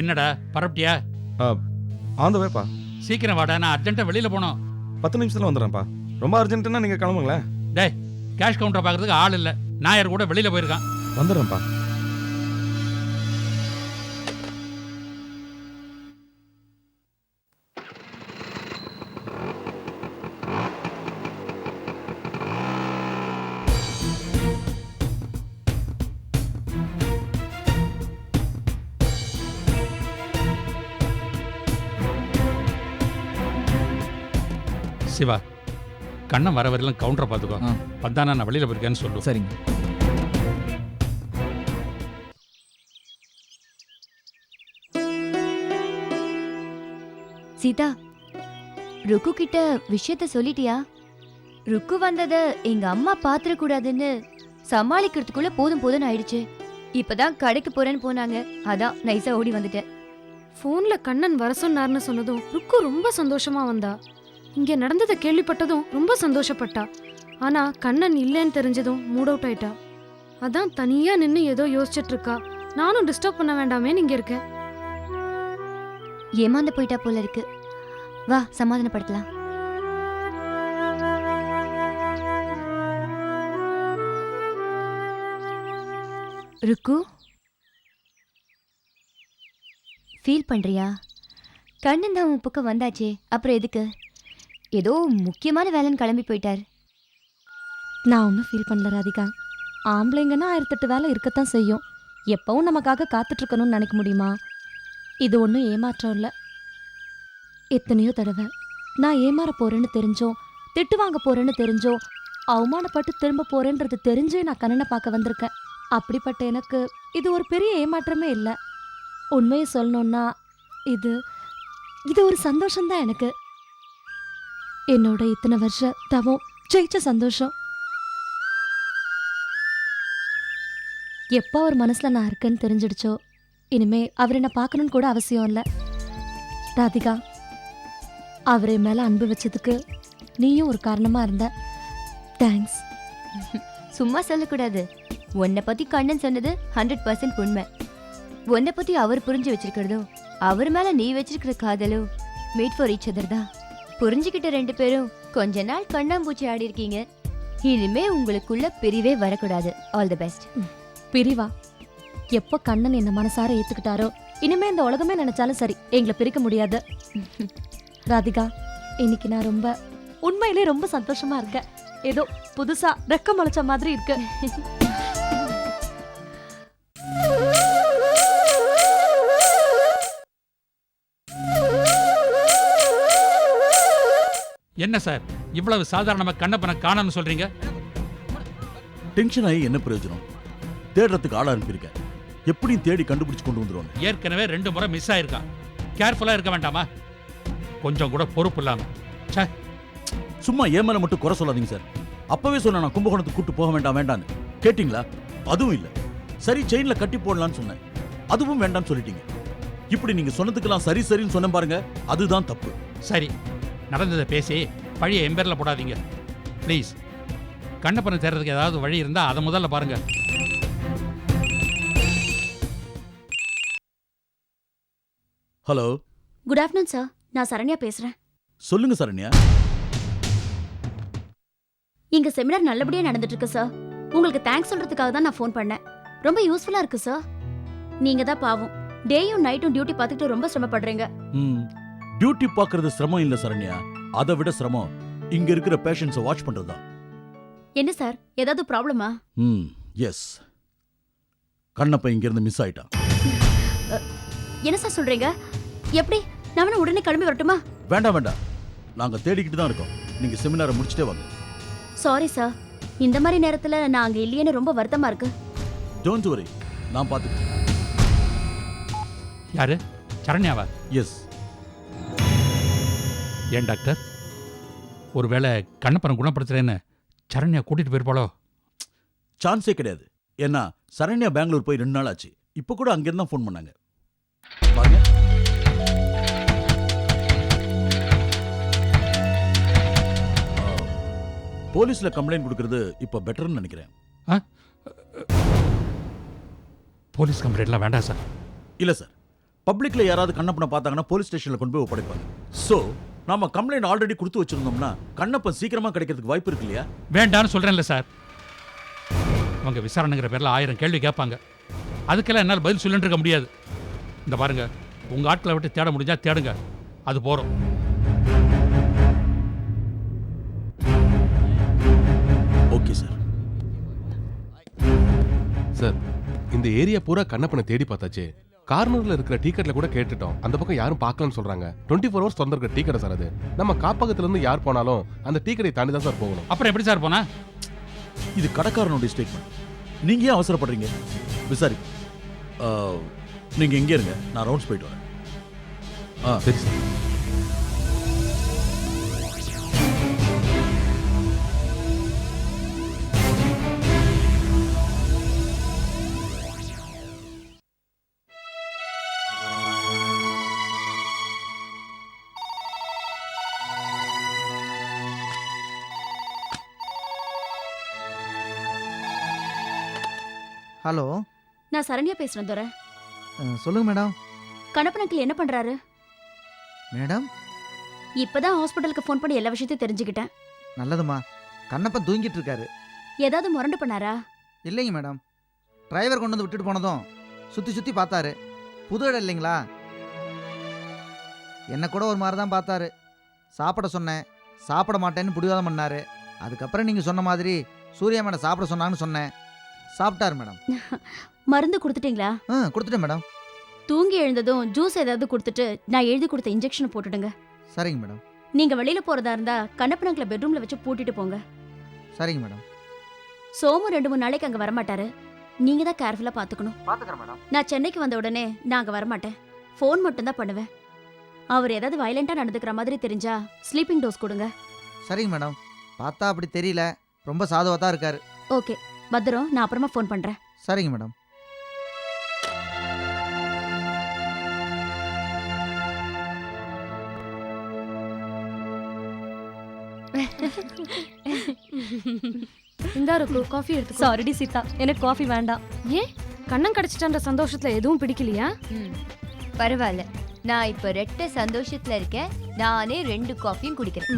என்னடா பரப்பிட்டியா? On the vapour சீக்கிரம் வாடா நான் அர்ஜென்ட்டா வெளியில போகணும். பத்து நிமிஷத்தில் வந்துடுறேன்ப்பா. ரொம்ப அர்ஜென்ட்டுன்னா நீங்கள் கிளம்புங்களேன். டேய் கேஷ் கவுண்டரை பார்க்கறதுக்கு ஆள் இல்ல. நாயர் கூட வெளியில போயிருக்கான். வந்துடுறேன்ப்பா. கண்ணன் வர வரையிலும் கவுண்டரை பார்த்துக்கோ. வந்தானா நான் வெளியில போயிருக்கேன்னு சொல்லு. சரிங்க. சீதா ருக்கு கிட்ட விஷயத்த சொல்லிட்டியா? ருக்கு வந்தத எங்க அம்மா பாத்திர கூடாதுன்னு சமாளிக்கிறதுக்குள்ள போதும் போதும்னு ஆயிடுச்சு. இப்பதான் கடைக்கு போறேன்னு போனாங்க. அதான் நைஸா ஓடி வந்துட்டேன். ஃபோன்ல கண்ணன் வர சொன்னார்னு சொன்னதும் ருக்கு ரொம்ப சந்தோஷமா வந்தா. இங்கே நடந்ததை கேள்விப்பட்டதும் ரொம்ப சந்தோஷப்பட்டா. ஆனா கண்ணன் இல்லைன்னு தெரிஞ்சதும் மூட் அவுட் ஆயிட்டா அதான் தனியா நின்று ஏதோ யோசிச்சுட்டு இருக்கா நானும் டிஸ்டர்ப் பண்ண வேண்டாமேன்னு இங்க இருக்கேன். ஏமாந்து போயிட்டா போல இருக்கு. வா சமாதானப்படுத்தலாம். ருக்கு? ஃபீல் பண்றியா? கண்ணன் தான் உன் பக்கம் வந்தாச்சே. அப்புறம் எதுக்கு? ஏதோ முக்கியமான வேலைன்னு கிளம்பி போயிட்டார். நான் ஒன்றும் ஃபீல் பண்ணல ராதிகா. ஆம்பளைங்கன்னா ஆயிரத்தெட்டு வேலை இருக்கத்தான் செய்யும். எப்பவும் நமக்காக காத்துட்ருக்கணும்னு நினைக்க முடியுமா? இது ஒன்றும் ஏமாற்றம் இல்லை. எத்தனையோ தடவை நான் ஏமாற போகிறேன்னு தெரிஞ்சோம் திட்டு வாங்க போகிறேன்னு தெரிஞ்சோம் அவமானப்பட்டு திரும்ப போகிறேன்றது தெரிஞ்சே நான் கண்ணனை பார்க்க வந்திருக்கேன். அப்படிப்பட்ட எனக்கு இது ஒரு பெரிய ஏமாற்றமே இல்லை. உண்மையை சொல்லணுன்னா இது இது ஒரு சந்தோஷம்தான் எனக்கு. என்னோட இத்தனை வருஷ தவம் ஜெயிச்ச சந்தோஷம். எப்போ அவர் மனசில் நான் இருக்கேன்னு தெரிஞ்சிடுச்சோ? இனிமே அவர் என்ன பார்க்கணும்னு கூட அவசியம் இல்லை. ராதிகா அவரை மேலே அன்பு வச்சதுக்கு நீயும் ஒரு காரணமாக இருந்த. தேங்க்ஸ் சும்மா சொல்லக்கூடாது. உன்னை பற்றி கண்ணன் சொன்னது ஹண்ட்ரட் பர்சன்ட் உண்மை. உன்னை பற்றி அவர் புரிஞ்சு வச்சிருக்கிறதோ அவர் மேலே நீ வச்சிருக்கிற காதலோ மேட் ஃபார் ஈச் அதர் தான். புரிஞ்சுக்கிட்ட ரெண்டு பேரும் கொஞ்ச நாள் கண்ணாம்பூச்சி ஆடி இருக்கீங்க. இனிமே உங்களுக்குள்ள பிரிவே வரக்கூடாது. ஆல் தி பெஸ்ட் பிரிவா எப்போ கண்ணன் என்ன மனசார ஏத்துக்கிட்டாரோ இனிமே இந்த உலகமே நினைச்சாலும் சரி எங்களை பிரிக்க முடியாது. ராதிகா இன்னைக்கு நான் ரொம்ப உண்மையிலே ரொம்ப சந்தோஷமா இருக்கேன். ஏதோ புதுசா ரெக்க முளைச்ச மாதிரி இருக்கு. என்ன சார்? இவ்வளவு சாதாரணமா கண்ணப்பனை காணோம்னு சொல்றீங்க? டென்ஷன் ஆகி என்ன பிரயோஜனம்? தேடுறதுக்கு ஆள் அனுப்பியிருக்கேன் எப்படியும் தேடி கண்டுபிடிச்சு கொண்டு வந்துருவாங்க ஏற்கனவே ரெண்டு முறை மிஸ் ஆயிருக்கான். கேர்ஃபுல்லா இருக்க வேண்டாமா? கொஞ்சம் கூட பொறுப்பு இல்லாம. ச்சே. சும்மா ஏன் மேல மட்டும் குறை சொல்லாதீங்க சார். அப்பவே சொன்னேன் நான் கும்பகோணத்துக்கு கூட்டு போக வேண்டாம் வேண்டான்னு கேட்டிங்களா? அதுவும் இல்ல. சரி செயின்ல கட்டி போடலாம்னு சொன்னேன். அதுவும் வேண்டாம்னு சொல்லிட்டீங்க. இப்படி நீங்க சொன்னதுக்கெல்லாம் சரி சரின்னு சொன்னேன் பாருங்க. அதுதான் தப்பு. சரி. நடந்ததை பேசி பழைய எம்பேர்ல போடாதீங்க. ப்ளீஸ் கண்ணப்பனை தேடுறதுக்கு ஏதாவது வழி இருந்தா அதை முதல்ல பாருங்க. ஹலோ குட் ஆஃப்டர்நூன் சார் நான் சரண்யா பேசுறேன். சொல்லுங்க சரண்யா. இங்க செமினார் நல்லபடியா நடந்துட்டு இருக்கு சார் உங்களுக்கு தேங்க்ஸ் சொல்றதுக்காக தான் நான் ஃபோன் பண்ணேன். ரொம்ப யூஸ்ஃபுல்லா இருக்கு சார் நீங்க தான் பாவம். டேயும் நைட்டும் டியூட்டி பார்த்துட்டு ரொம்ப சிரமப்படுறீங்க. ம். டியூட்டி பார்க்கறது சிரமம் இல்ல சரண்யா. அதை விட சிரமம். இங்க இருக்கிற பேஷண்ட்ஸை வாட்ச் பண்றதுதான். என்ன சார்? ஏதாவது ப்ராப்ளமா ம் எஸ் கண்ணப்ப இங்க இருந்து மிஸ் ஆயிட்டான் என்ன சார் சொல்றீங்க? எப்படி? நான் வேணா உடனே கிளம்பி வரட்டுமா? வேண்டாம் வேண்டாம். நாங்க தேடிக்கிட்டு தான் இருக்கோம். நீங்க செமினாரை முடிச்சிட்டே வாங்க. சாரி சார் இந்த மாதிரி நேரத்துல நான் அங்க இல்லையேன்னு ரொம்ப வருத்தமா இருக்கு. டோன்ட் வரி நான் பார்த்துக்கிறேன். யாரு? சரண்யாவா? எஸ் ஏன் டாக்டர்? ஒருவேளை கண்ணப்பனை குணப்படுத்துறேன்னு சரண்யா கூட்டிட்டு போயிருப்பாளோ? சான்ஸே கிடையாது. ஏன்னா சரண்யா பெங்களூர் போய் ரெண்டு நாள் ஆச்சு. இப்போ கூட அங்கிருந்து தான் ஃபோன் பண்ணாங்க ஆ, போலீஸ்ல கம்ப்ளைண்ட் கொடுக்கறது இப்போ பெட்டர்னு நினைக்கிறேன். போலீஸ் கம்ப்ளைண்ட்லாம் வேண்டாம் சார். இல்ல சார். பப்ளிக்ல யாராவது கண்ணப்பனை பார்த்தாங்கன்னா போலீஸ் ஸ்டேஷன்ல கொண்டு போய் ஒப்படைப்பாங்க. சோ நாம கம்ப்ளைண்ட் ஆல்ரெடி கொடுத்து வச்சிருந்தோம்னா கண்ணப்பன் சீக்கிரமா கிடைக்கிறதுக்கு வாய்ப்பு இருக்கு இல்லையா? வேண்டான்னு சொல்கிறேன்ல சார். அவங்க விசாரணைங்கிற பேரில் ஆயிரம் கேள்வி கேட்பாங்க. அதுக்கெல்லாம் என்னால் பதில் சொல்லிட்டு இருக்க முடியாது. இந்த பாருங்க உங்கள் ஆட்களை விட்டு தேட முடிஞ்சா தேடுங்க. அது போகிறோம் ஓகே சார். சார் இந்த ஏரியா பூரா கண்ணப்பனை தேடி பார்த்தாச்சு. கார்னர்ல இருக்கிற டீ கூட கேட்டுட்டோம். அந்த பக்கம் யாரும் பார்க்கலன்னு சொல்றாங்க. டுவெண்ட்டி ஃபோர் ஹவர்ஸ் திறந்திருக்கிற டீ கடை சார் அது. நம்ம காப்பகத்துல இருந்து யார் போனாலும் அந்த டீ கடையை தாண்டி தான் சார் போகணும். அப்புறம் எப்படி சார் போனா? இது கடைக்காரனுடைய ஸ்டேட்மெண்ட் நீங்க ஏன் அவசரப்படுறீங்க? விசாரி. ஆ, நீங்க எங்கே இருங்க. நான் ரவுண்ட்ஸ் போயிட்டு வரேன். ஆ. சரி சார். ஹலோ. நான் சரண்யா பேசுறேன் துரை. சொல்லுங்க மேடம். கணப்பனக்கில் என்ன பண்றாரு? மேடம்? இப்பதான் ஹாஸ்பிட்டலுக்கு ஃபோன் பண்ணி எல்லா விஷயத்தையும் தெரிஞ்சுக்கிட்டேன். நல்லதுமா கண்ணப்பன் தூங்கிட்டு இருக்காரு ஏதாவது முரண்டு பண்ணாரா? இல்லைங்க மேடம். டிரைவர் கொண்டு வந்து விட்டுட்டு போனதும் சுற்றி சுற்றி பார்த்தாரு. புது இடம் இல்லைங்களா? என்னை கூட ஒரு மாதிரி தான் பார்த்தாரு. சாப்பிட சொன்னேன். சாப்பிட மாட்டேன்னு பிடிவாதம் பண்ணாரு. அதுக்கப்புறம் நீங்கள் சொன்ன மாதிரி சூர்யா மேடம் சாப்பிட சொன்னாங்கன்னு சொன்னேன். சாப்பிட்டாரு மேடம். மருந்து கொடுத்துட்டீங்களா? ஆ கொடுத்துட்டேன் மேடம். தூங்கி எழுந்ததும் ஜூஸ் ஏதாவது கொடுத்துட்டு நான் எழுதி கொடுத்த இன்ஜெக்ஷனை போட்டுடுங்க. சரிங்க மேடம். நீங்க வெளியில போறதா இருந்தா கண்ணப்பனங்களை பெட்ரூம்ல வச்சு பூட்டிட்டு போங்க. சரிங்க மேடம். சோமு ரெண்டு மூணு நாளைக்கு அங்க வரமாட்டாரு. நீங்க தான் கேர்ஃபுல்லா பாத்துக்கணும். பார்த்துக்கிறேன் மேடம். நான் சென்னைக்கு வந்த உடனே நான் அங்க வரமாட்டேன். ஃபோன் மட்டும் தான் பண்ணுவேன். அவர் ஏதாவது வயலண்டா நடந்துக்கிற மாதிரி தெரிஞ்சா ஸ்லீப்பிங் டோஸ் கொடுங்க. சரிங்க மேடம். பார்த்தா அப்படி தெரியல. ரொம்ப சாதுவாக தான் இருக்காரு. ஓகே. பத்திரம் நான் அப்புறமா ஃபோன் பண்றேன். சரிங்க மேடம். இந்தா இருக்கு காஃபி எடுத்துக்கோ. சாரிடி சீதா. எனக்கு காஃபி வேண்டாம். ஏன்? கண்ணன் கிடைச்சிட்டன்ற சந்தோஷத்துல எதுவும் பிடிக்கலையா? பரவாயில்ல. நான் இப்ப ரெட்ட சந்தோஷத்துல இருக்கேன். நானே ரெண்டு காஃபியும் குடிக்கிறேன்.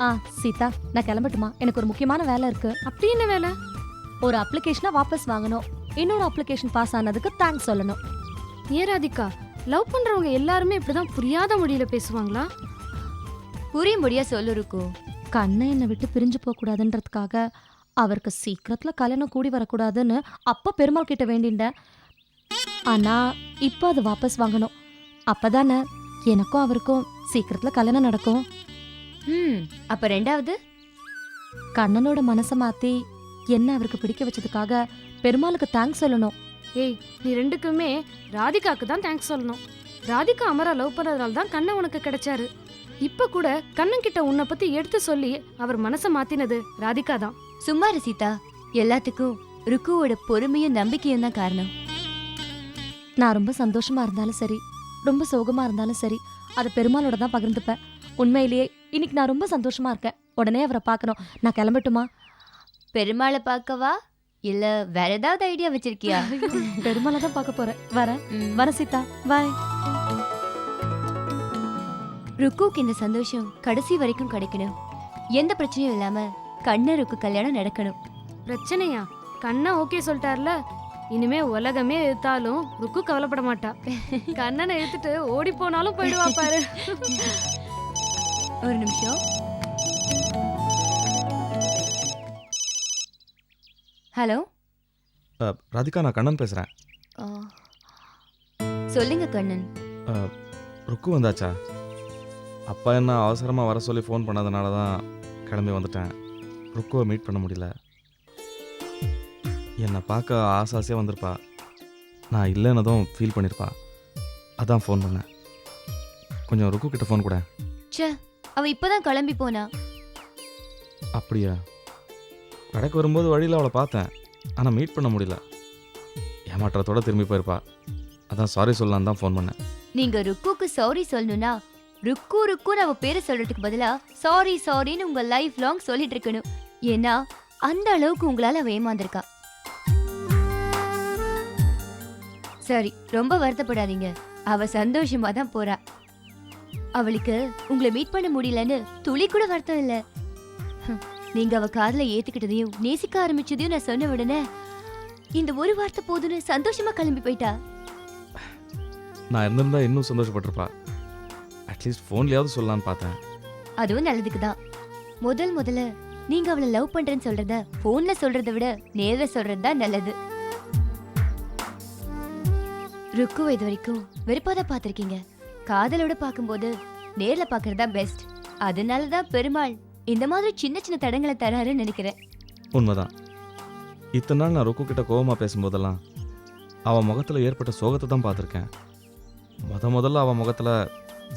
ஆ சீதா நான் கிளம்பட்டுமா? எனக்கு ஒரு முக்கியமான வேலை இருக்கு. அப்படி என்ன வேலை? ஒரு அப்ளிகேஷனை வாபஸ் வாங்கணும். இன்னொரு அப்ளிகேஷன் பாஸ் ஆனதுக்கு தேங்க்ஸ் சொல்லணும். ஏன் ராதிகா? லவ் பண்றவங்க எல்லாருமே இப்படிதான் புரியாத மொழியில பேசுவாங்களா? புரிய முடியா சொல்லு இருக்கும் கண்ணை என்னை விட்டு பிரிஞ்சு போக கூடாதுன்றதுக்காக அவருக்கு சீக்கிரத்துல கல்யாணம் கூடி வரக்கூடாதுன்னு அப்ப பெருமாள் கிட்ட வேண்டிண்டேன் ஆனா இப்போ அது வாபஸ் வாங்கணும். அப்பதானே எனக்கும் அவருக்கும் சீக்கிரத்துல கல்யாணம் நடக்கும். ம். அப்ப ரெண்டாவது? கண்ணனோட மனசை மாத்தி என்ன அவருக்கு பிடிக்க வச்சதுக்காக பெருமாளுக்கு தேங்க்ஸ் சொல்லணும். ஏய் நீ ரெண்டுக்குமே ராதிகாக்கு தான் தேங்க்ஸ் சொல்லணும். ராதிகா அமரா லவ் பண்ணதுனால தான் கண்ணன் உனக்கு கிடைச்சாரு. இப்ப கூட கண்ணன் கிட்ட உன்னை பத்தி எடுத்து சொல்லி அவர் மனசை மாத்தினது ராதிகா தான். சும்மா சீதா. எல்லாத்துக்கும் ருக்குவோட பொறுமையும் நம்பிக்கையும் தான் காரணம். நான் ரொம்ப சந்தோஷமா இருந்தாலும் சரி ரொம்ப சோகமா இருந்தாலும் சரி அதை பெருமாளோட தான் பகிர்ந்துப்பேன். உண்மையிலேயே இன்னைக்கு நான் ரொம்ப சந்தோஷமா இருக்கேன். உடனே அவரை பார்க்கணும். நான் கிளம்பட்டுமா? பெருமாளை பார்க்கவா? இல்ல வேற ஏதாவது ஐடியா வச்சிருக்கியா? பெருமாளை தான் பார்க்க போறேன். வரேன். ம். வரேன் சீதா. பாய் ருக்குக்கு இந்த சந்தோஷம் கடைசி வரைக்கும் கிடைக்கணும். எந்த பிரச்சனையும் இல்லாம கண்ணருக்கு கல்யாணம் நடக்கணும். பிரச்சனையா? கண்ணன் ஓகே சொல்லிட்டார்ல. இனிமே உலகமே எதிர்த்தாலும் ருக்கு கவலைப்பட மாட்டா. கண்ணனை எடுத்துட்டு ஓடி போனாலும் போயிடுவா பாரு. ஒரு நிமிஷம். ஹலோ? அஹ், ராதிகா நான் கண்ணன் பேசுகிறேன் ஆ. சொல்லுங்க கண்ணன். ருக்கு வந்தாச்சா? அப்பா என்ன அவசரமாக வர சொல்லி ஃபோன் பண்ணதுனால தான் கிளம்பி வந்துட்டேன். ருக்குவை மீட் பண்ண முடியல. என்னை பார்க்க ஆசை ஆசையாக வந்திருப்பா. நான் இல்லைன்னதும் ஃபீல் பண்ணியிருப்பா அதான் ஃபோன் பண்ணேன். கொஞ்சம் ருக்கு கிட்ட ஃபோன் கூட. ச்சே அவ இப்பதான் கிளம்பி போனா. அப்படியா? கடைக்கு வரும்போது வழியில் அவளை பார்த்தேன். ஆனால் மீட் பண்ண முடியல. ஏமாற்றத்தோட திரும்பி போயிருப்பா. அதான் சாரி சொல்லலான்னு தான் ஃபோன் பண்ணேன். நீங்க ருக்குக்கு சாரி சொல்லணும்னா ருக்கு ருக்குன்னு அவ பேரை சொல்றதுக்கு பதிலா சாரி சாரின்னு உங்க லைஃப் லாங் சொல்லிட்டு இருக்கணும். ஏன்னா அந்த அளவுக்கு உங்களால அவ ஏமாந்திருக்கா. சரி ரொம்ப வருத்தப்படாதீங்க. அவ சந்தோஷமா தான் போறா. அவளுக்கு உங்களை மீட் பண்ண முடியலன்னு துளி கூட வருத்தம் இல்ல. நீங்க அவ காதல ஏத்துக்கிட்டதையும் நேசிக்க ஆரம்பிச்சதையும் நான் சொன்ன உடனே இந்த ஒரு வார்த்தை போதுன்னு சந்தோஷமா கிளம்பி போயிட்டா? நான் இருந்திருந்தா இன்னும் சந்தோஷப்பட்டிருப்பா. அட்லீஸ்ட் ஃபோன்லயாவது சொல்லலான்னு பார்த்தேன். அதுவும் நல்லதுக்கு தான். முதல் முதல்ல நீங்க அவளை லவ் பண்றேன்னு சொல்றத போன்ல சொல்றதை விட நேர்ல சொல்றது தான் நல்லது. ருக்குவை இது வரைக்கும் வெறுப்பாத பார்த்திருக்கீங்க. காதலோட பார்க்கும்போது நேர்ல பார்க்கறது தான் பெஸ்ட் அதனால தான் பெருமாள் இந்த மாதிரி சின்ன சின்ன தடங்களை தராருன்னு நினைக்கிறேன். உண்மைதான். இத்தனை நாள் நான் ருக்கு கிட்ட கோவமா பேசும்போதெல்லாம் அவன் முகத்தில் ஏற்பட்ட சோகத்தை தான் பார்த்துருக்கேன். முத முதல்ல அவன் முகத்தில்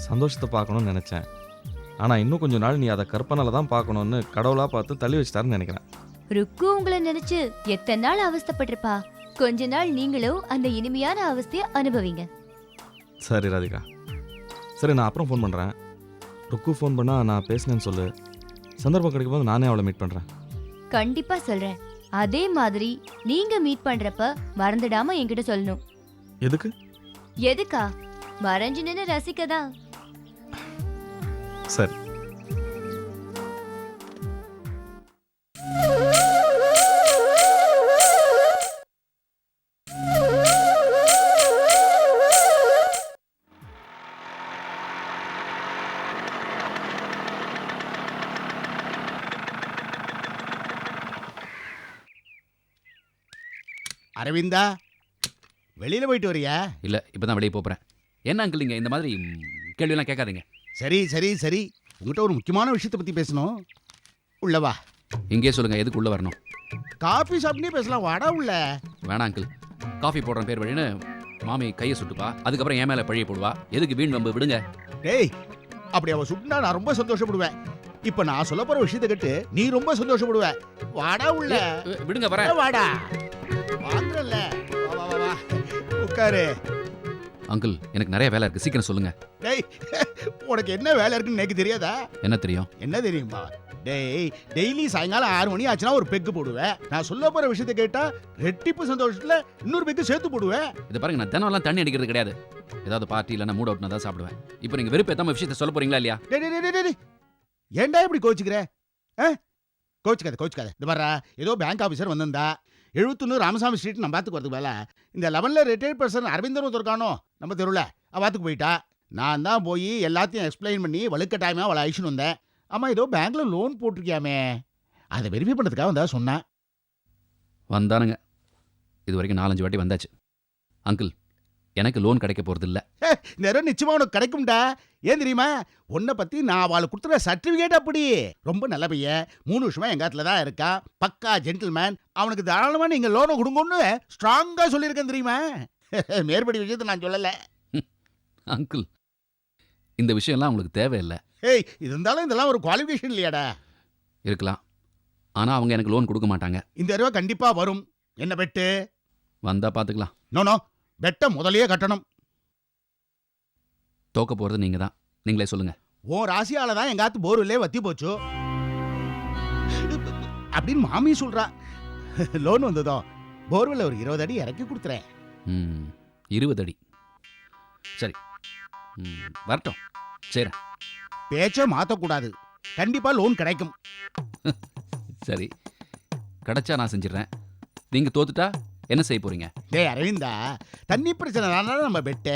சந்தோஷத்தை பார்க்கணும்னு நினச்சேன். ஆனால் இன்னும் கொஞ்சம் நாள் நீ அதை கற்பனால தான் பார்க்கணுன்னு கடவுளாக பார்த்து தள்ளி வச்சிட்டாருன்னு நினைக்கிறேன். ருக்கு உங்களை நினைச்சு எத்தனை நாள் அவஸ்தைப்பட்டிருப்பா? கொஞ்ச நாள் நீங்களும் அந்த இனிமையான அவஸ்தைய அனுபவிங்க. சரி ராதிகா. சரி நான் அப்புறம் ஃபோன் பண்ணுறேன் ருக்கு ஃபோன் பண்ணால் நான் பேசினேன்னு சொல்லு. சந்தர்ப்பம் கிடைக்கும்போது நானே அவளை மீட் பண்ணுறேன் கண்டிப்பா சொல்றேன். அதே மாதிரி நீங்க மீட் பண்றப்ப மறந்துடாம என்கிட்ட சொல்லணும். எதுக்கு? எதுக்கா? மறைஞ்சு நின்னு ரசிக்கதான். சரி. அரவிந்தா வெளியில போயிட்டு வரியா? இல்லை இப்போ தான் வெளியே போகிறேன் என்ன அங்கிள் நீங்கள் இந்த மாதிரி கேள்வியெல்லாம் கேட்காதீங்க. சரி சரி சரி. உங்ககிட்ட ஒரு முக்கியமான விஷயத்தை பத்தி பேசணும். உள்ள வா. இங்கேயே சொல்லுங்கள் எதுக்கு உள்ளே வரணும்? காபி சாப்பிட்டே பேசலாம். வாடா உள்ள. வேணாம் அங்கிள் காஃபி போடுற பேர் வழின்னு மாமி கையை சுட்டுப்பா. அதுக்கப்புறம் என் மேலே பழிய போடுவா. எதுக்கு வீண் வம்பு? விடுங்க. டேய் அப்படி அவ சுட்டினா நான் ரொம்ப சந்தோஷப்படுவேன். இப்ப நான் சொல்ல போற விஷயத்தை கேட்டு நீ ரொம்ப சந்தோஷப்படுவ. வாடா உள்ள. விடுங்க வரேன். ஏ, வாடா. வாங்குறல்ல வா வா வா வா. உட்காரு. அங்கிள் எனக்கு நிறைய வேலை இருக்குது சீக்கிரம் சொல்லுங்கள் டேய் உனக்கு என்ன வேலை இருக்குன்னு எனக்கு தெரியாதா? என்ன தெரியும்? என்ன தெரியுமா டேய் டெய்லி சாயங்காலம் ஆறு மணி ஆச்சுன்னா ஒரு பெக்கு போடுவேன் நான் சொல்ல போற விஷயத்தை கேட்டா ரெட்டிப்பு சந்தோஷத்துல இன்னொரு பெக்கு சேர்த்து போடுவேன் இதை பாருங்க நான் தினம்லாம் தண்ணி அடிக்கிறது கிடையாது. ஏதாவது பார்ட்டி இல்லைன்னா மூட் அவுட்னா தான் சாப்பிடுவேன். இப்போ நீங்கள் வெறுப்பு ஏத்தாம விஷயத்தை சொல்ல போறீங்களா இல்லையா? டேய் டேய், டேய், டேய், டேய். ஏன்டா இப்படி கோச்சுக்கிற ஆ? கோச்சுக்காத கோச்சுக்காத. இது பாரா ஏதோ பேங்க் ஆஃபீஸர் வந்திருந்தா எழுபத்தொன்னு ராமசாமி ஸ்ட்ரீட் நம்ம பார்த்துக்கு வரதுக்கு வேலை இந்த லெவனில் ரிட்டையர்ட் பர்சன் அரவிந்தர் ஒருத்தர் இருக்கானோ நம்ம தெருவில் அவாத்துக்கு போயிட்டா. நான் தான் போய் எல்லாத்தையும் எக்ஸ்பிளைன் பண்ணி வழுக்க டைமாக அவளை அழிச்சுன்னு வந்தேன். ஆமாம் ஏதோ பேங்க்கில் லோன் போட்டிருக்கியாமே. அதை வெரிஃபை பண்ணுறதுக்காக வந்தா சொன்னேன் வந்தானுங்க. இது வரைக்கும் நாலஞ்சு வாட்டி வந்தாச்சு. அங்கிள் எனக்கு லோன் கிடைக்க போகிறது இல்லை இந்த இடம் நிச்சயமா உனக்கு கிடைக்கும்டா. ஏன் தெரியுமா? உன்னை பத்தி நான் அவளுக்கு கொடுத்துற சர்டிபிகேட் அப்படி. ரொம்ப நல்ல பையன். மூணு வருஷமா எங்க இடத்துல தான் இருக்கா. பக்கா ஜென்டில்மேன் அவனுக்கு தாராளமா நீங்க லோனை கொடுங்கன்னு ஸ்ட்ராங்கா சொல்லியிருக்கேன் தெரியுமா? மேற்படி விஷயத்தை நான் சொல்லல. அங்கிள் இந்த விஷயம்லாம் உங்களுக்கு தேவையில்லை. ஏய் இருந்தாலும் இதெல்லாம் ஒரு குவாலிஃபிகேஷன் இல்லையாடா. இருக்கலாம். ஆனால் அவங்க எனக்கு லோன் கொடுக்க மாட்டாங்க. இந்த தடவை கண்டிப்பா வரும். என்ன பெட்டு வந்தால் பார்த்துக்கலாம் நோ நோ பெட்டை முதலையே கட்டணும். தோக்க போகிறது நீங்கள் தான் நீங்களே சொல்லுங்கள் உன் ராசியால தான் எங்காத்து போர்வில்லே வத்தி போச்சு. அப்படின்னு மாமி சொல்றா. லோன் வந்ததோ? போர்வெல்ல ஒரு இருபது அடி இறக்கி கொடுத்துறேன். ம் இருபது அடி. சரி. ம் வரட்டும். சரி பேச்ச மாத்தக்கூடாது. கண்டிப்பா லோன் கிடைக்கும். சரி. கிடைச்சா நான் செஞ்சிடுறேன். நீங்கள் தோத்துட்டா? என்ன செய்ய போகிறீங்க டேய் அரவிந்தா தண்ணி பிரச்சனை தானே நம்ம பெட்டு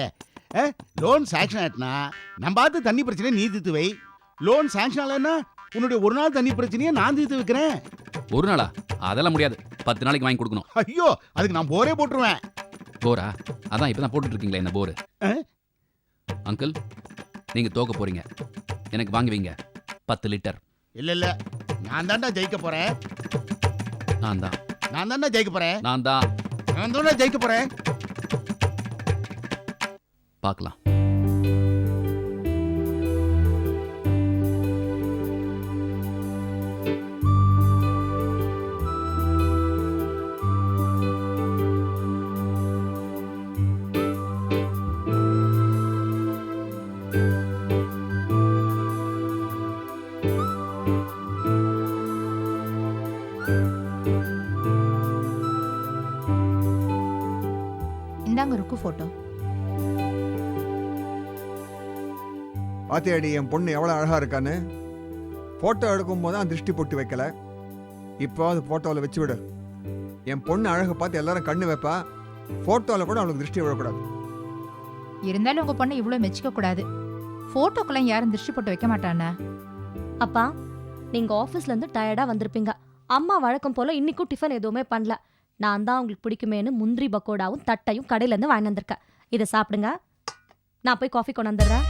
லோன் சாங்ஷன் ஆயிட்டுனா நம்ம பார்த்து தண்ணி பிரச்சனையை நீ தீர்த்து வை. லோன் சாங்ஷன் ஆகலைன்னா உன்னுடைய ஒரு நாள் தண்ணி பிரச்சனையை நான் தீர்த்து வைக்கிறேன். ஒரு நாளா? அதெல்லாம் முடியாது. பத்து நாளைக்கு வாங்கி கொடுக்கணும். ஐயோ அதுக்கு நான் போரே போட்டுருவேன். போரா? அதான் இப்போ தான் போட்டுட்ருக்கீங்களே இந்த போரு? அங்கிள் நீங்கள் தோக்க போகிறீங்க எனக்கு வாங்கி வைங்க. பத்து லிட்டர். இல்ல இல்ல. நான் தான்டா ஜெயிக்க போறேன். நான் தான். நான் தான்டா ஜெயிக்க போறேன். நான் தான். நான் தான்டா ஜெயிக்க போறேன். பார்க்கலாம். போட்டோ பாத்தியாடி என் பொண்ணு எவ்வளோ அழகா இருக்கான்னு? ஃபோட்டோ எடுக்கும்போது தான் திருஷ்டி போட்டு வைக்கல. இப்போ அது ஃபோட்டோவில் வச்சு விடு என் பொண்ணு அழகை பார்த்து எல்லாரும் கண்ணு வைப்பா. ஃபோட்டோவில் கூட அவளுக்கு திருஷ்டி விழக்கூடாது. இருந்தாலும் உங்க பொண்ணை இவ்வளவு மெச்சிக்க கூடாது. போட்டோக்கெல்லாம் யாரும் திருஷ்டி போட்டு வைக்க மாட்டானா அப்பா நீங்க ஆஃபீஸ்ல இருந்து டயர்டா வந்திருப்பீங்க. அம்மா வழக்கம் போல இன்னைக்கும் டிஃபன் எதுவுமே பண்ணல. நான் தான் உங்களுக்கு பிடிக்குமேனு முந்திரி பக்கோடாவும் தட்டையும் கடையிலேருந்து வாங்கி வந்திருக்கேன். இதை சாப்பிடுங்க. நான் போய் காஃபி கொண்டு வந்துடுறேன்.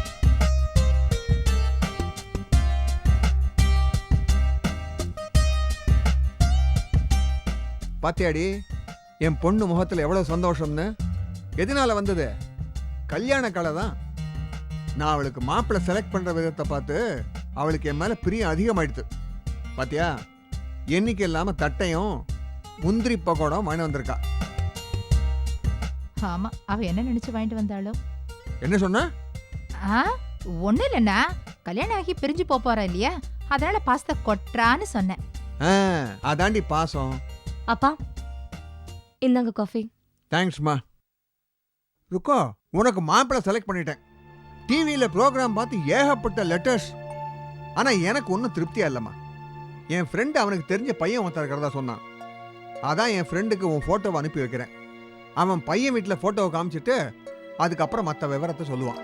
பாத்தியாடி என் பொண்ணு முகத்தில் எவ்வளோ சந்தோஷம்னு? எதனால வந்தது? கல்யாண கலை தான். நான் அவளுக்கு மாப்பிள்ளை செலக்ட் பண்ணுற விதத்தை பார்த்து அவளுக்கு என் மேலே பிரியம் அதிகமாயிடுது. பாத்தியா? எண்ணிக்கை இல்லாமல் தட்டையும் முந்திரி பக்கோடாவும் வாங்கி வந்திருக்கா. ஆமா அவ என்ன நினைச்சு வாங்கிட்டு வந்தாளோ? என்ன சொன்ன? ஆ ஒண்ணு இல்லைண்ணா. கல்யாணம் ஆகி பிரிஞ்சு போப் போறா இல்லையா? அதனால பாஸ்தா கொட்டுறான்னு சொன்னேன். ஆ அதாண்டி பாசம். அப்பா இந்தாங்க காஃபி. தேங்க்ஸ்மா. ருக்கோ உனக்கு மாப்பிள்ளை செலக்ட் பண்ணிட்டேன். டிவியில் ப்ரோக்ராம் பார்த்து ஏகப்பட்ட லெட்டர்ஸ் ஆனால் எனக்கு ஒன்றும் திருப்தியா இல்லைம்மா. என் ஃப்ரெண்டு அவனுக்கு தெரிஞ்ச பையன் ஒருத்தர் இருக்கிறதா சொன்னான். அதான் என் ஃப்ரெண்டுக்கு உன் ஃபோட்டோவை அனுப்பி வைக்கிறேன். அவன் பையன் வீட்டில் ஃபோட்டோவை காமிச்சிட்டு அதுக்கப்புறம் மற்ற விவரத்தை சொல்லுவான்.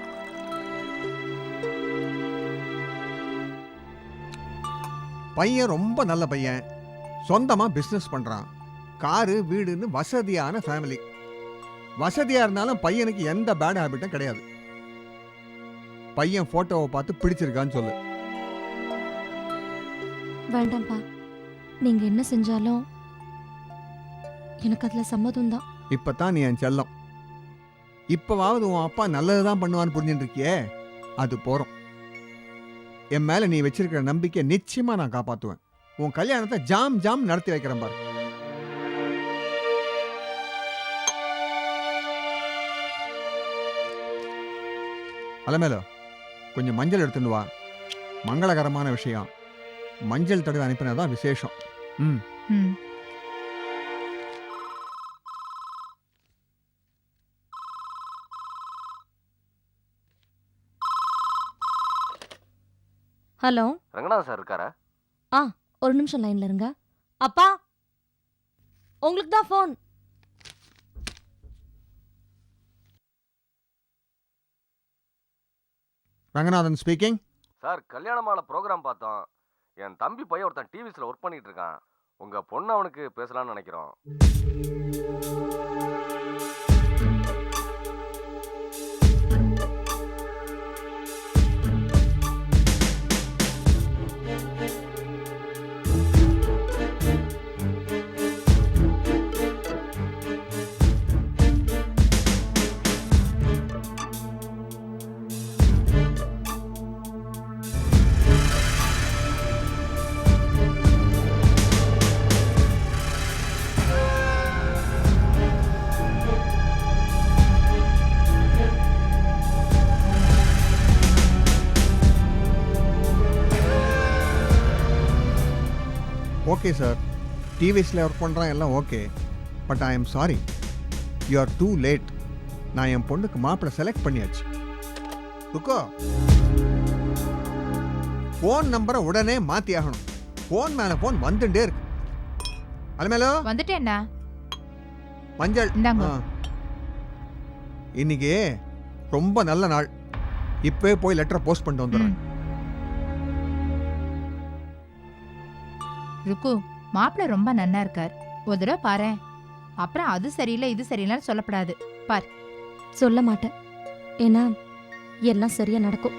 பையன் ரொம்ப நல்ல பையன். சொந்தமாக பிஸ்னஸ் பண்ணுறான் காரு வீடுன்னு வசதியான ஃபேமிலி வசதியாக இருந்தாலும் பையனுக்கு எந்த பேட் ஹேபிட்டும் கிடையாது. பையன் ஃபோட்டோவை பார்த்து பிடிச்சிருக்கான்னு சொல்லு. வேண்டாம்ப்பா. நீங்க என்ன செஞ்சாலும் எனக்கு அதுல சம்மதம் தான் இப்போ தான் நீ என் செல்லம். இப்போவாவது உன் அப்பா நல்லது தான் பண்ணுவான்னு புரிஞ்சுட்டு இருக்கியே அது போகிறோம் என் மேலே நீ வச்சிருக்கிற நம்பிக்கை நிச்சயமாக நான் காப்பாற்றுவேன் உன் கல்யாணத்தை ஜாம் ஜாம் நடத்தி வைக்கிறேன் பாரு. அலமேலோ கொஞ்சம் மஞ்சள் எடுத்துட்டு வா. மங்களகரமான விஷயம். மஞ்சள் தடவை அனுப்பினதான் விசேஷம். ம். ம். ஹலோ. ரங்கநாதன் சார் இருக்காரா? ஒரு நிமிஷம் லைன்ல இருங்க. அப்பா உங்களுக்கு தான் ஃபோன். ரங்கநாதன் ஸ்பீக்கிங் சார் கல்யாணமான ப்ரோக்ராம் பார்த்தோம். என் தம்பி பையன் ஒருத்தன் டிவிஸில் ஒர்க் பண்ணிட்டு இருக்கான். உங்க பொண்ணு அவனுக்கு பேசலாம்னு நினைக்கிறோம். ஓகே சார் டிவிஸில் ஒர்க் பண்ணுறான் எல்லாம் okay but I am sorry you are too late நான் என் பொண்ணுக்கு மாப்பிள்ளை செலக்ட் பண்ணியாச்சு. ருக்கோ ஃபோன் நம்பரை உடனே மாற்றி ஆகணும். ஃபோன் மேலே ஃபோன் வந்துட்டே இருக்கு. அலமேலோ வந்துட்டேண்ணா மஞ்சள். இந்தாங்க. ஆ. இன்னைக்கு ரொம்ப நல்ல நாள். இப்பவே போய் லெட்டரை போஸ்ட் பண்ணிட்டு வந்துடுறேன். ம். ருக்கு மாப்பிள்ள ரொம்ப நன்னா இருக்கார். ஒரு தடவை பாரேன் அப்புறம் அது சரியில்லை இது சரியில்லைன்னு சொல்லப்படாது. பார். சொல்ல மாட்டேன். ஏன்னா எல்லாம் சரியா நடக்கும்.